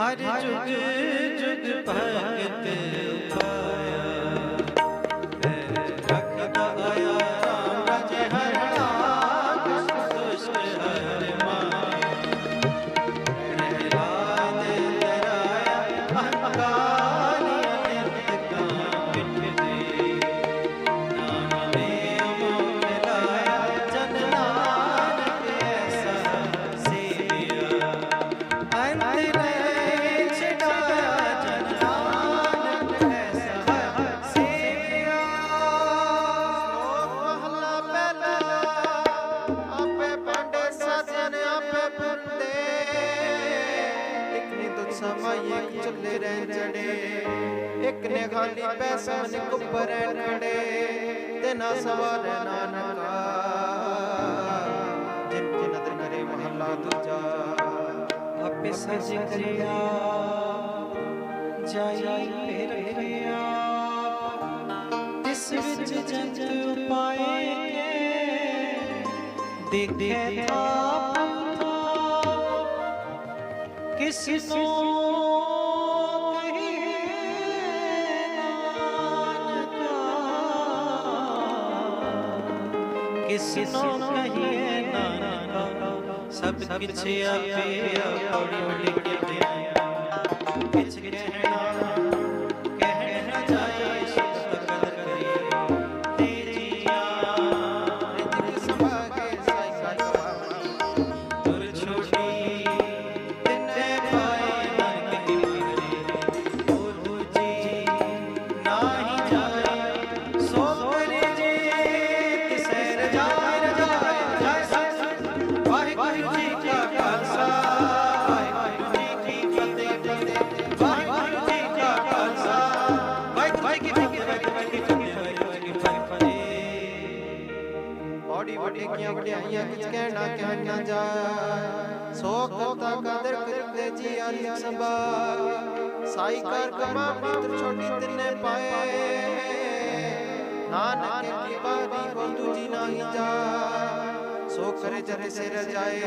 ਹਰ ਜੁਗ ਜੁਗ ਭਗਤ ਉਪਾਇਆ। ਸਮਾਈ ਇੱਕ ਚੱਲੇ ਰਹਿ ਚੜੇ। ਇੱਕ ਨੇ ਖਾਲੀ ਪੈਸਾ ਨੇ ਕੁੱਪਰ ਖੜੇ। ਤੇ ਨਾ ਸਵਾਰ ਨਾਨਕਾ ਜਿਨ ਕੀ ਨਦਰ ਕਰੇ ਮਹੱਲਾ ਦੂਜਾ। ਆਪੇ ਸਜ ਕਰਿਆ, ਜਾਈ ਫਿਰ ਰਿਆ ਤਿਸ ਵਿੱਚ ਜੰਤ ਉਪਾਏ ਦੇਖੇ ਥਾਪ ਕਿਸ ਨੂੰ ਨਾਨਕਾ। ਕਿਸ ਨੂੰ ਕਹੀਏ ਨਾਨਕਾ। ਸਭ ਕਿਛ ਆਪੇ ਆਪਣੀ ਲਿਖਿਆ ਕਿਛ ਕਹਿਣਾ ਬੋਡੀ ਵੱਡੀ ਕੀਆਂ ਵਡਿਆਈਆਂ ਕਿਛ ਕਹਿਣਾ ਕਹਿ ਨਾ ਜਾਏ ਸੋ ਕਰਤਾ ਕਦਰ ਕਰਦੇ ਜੀ ਆਲੀ ਸੰਭਾ ਸਾਈ ਕਰ ਕਮਾ ਮਿੱਤਰ ਛੋਟੀ ਤਿੰਨੇ ਪਾਏ ਨਾਨਕ ਕੀ ਬਾਣੀ ਕੋ ਦੂਜੀ ਨਹੀਂ ਜਾ ਸੋ ਕਰੇ ਜਤ ਸਿਰ ਜਾਏ।